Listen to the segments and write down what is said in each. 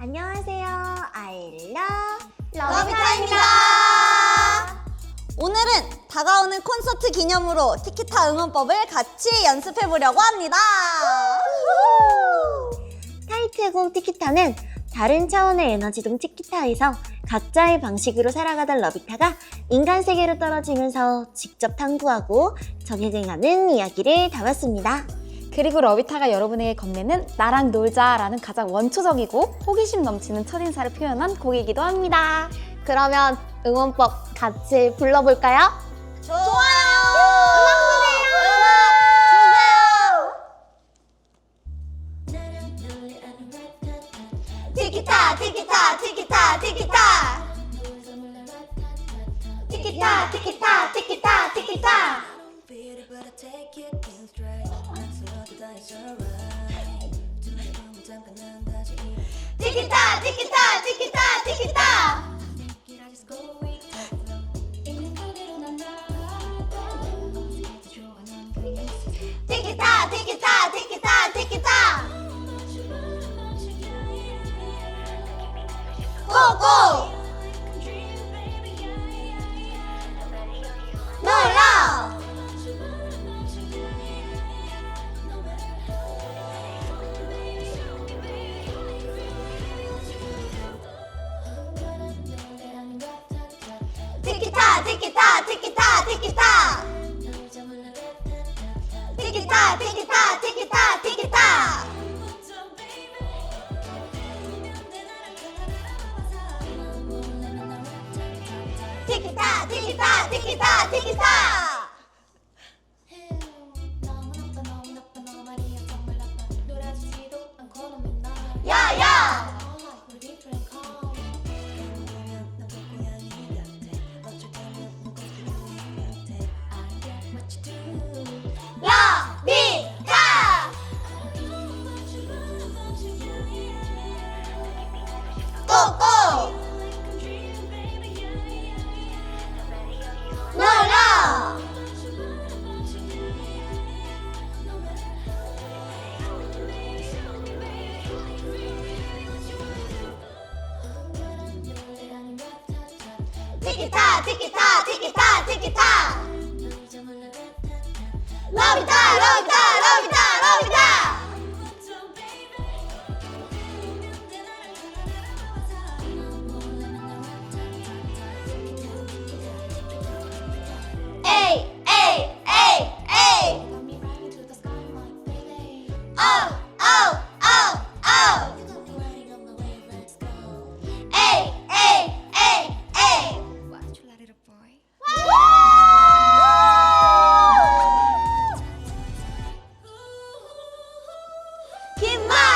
안녕하세요. 아일러 러비타입니다. 오늘은 다가오는 콘서트 기념으로 티키타 응원법을 같이 연습해 보려고 합니다. 타이틀곡 티키타는 다른 차원의 에너지동 티키타에서 각자의 방식으로 살아가던 러비타가 인간 세계로 떨어지면서 직접 탐구하고 적응해가는 이야기를 담았습니다. 그리고 러비타가 여러분에게 건네는 나랑 놀자라는 가장 원초적이고 호기심 넘치는 첫인사를 표현한 곡이기도 합니다. 그러면 응원법 같이 불러볼까요? 좋아요. 티키타, 티키타, 티키타, 티키타. 티키타, 티키타, 티키타. 티키타, 티키타, 티키타, 티키타, 티키타, 티키타, 티키타. 티키타, 티키타, 티키타, 티키타. 티키타, 티키타, 티키타, 티키타. 티키타, 티키타, 티키타, 티키타. 러비타, 러비타, 러비타, 러비타. 에이, 에이, 에이, 에이. 어, 听话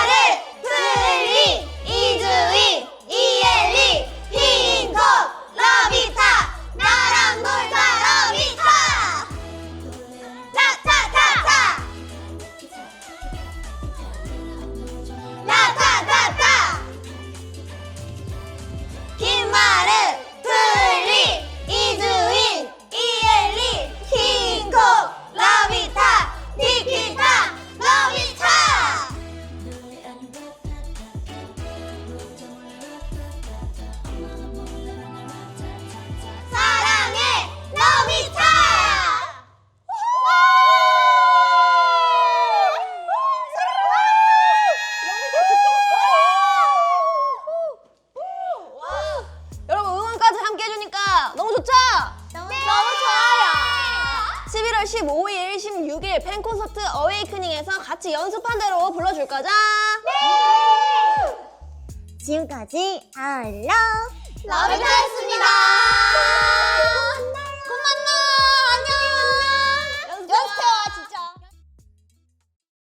15일, 16일 팬 콘서트 어웨이크닝에서 같이 연습한 대로 불러줄 거죠? 지금까지 아일러 러비타였습니다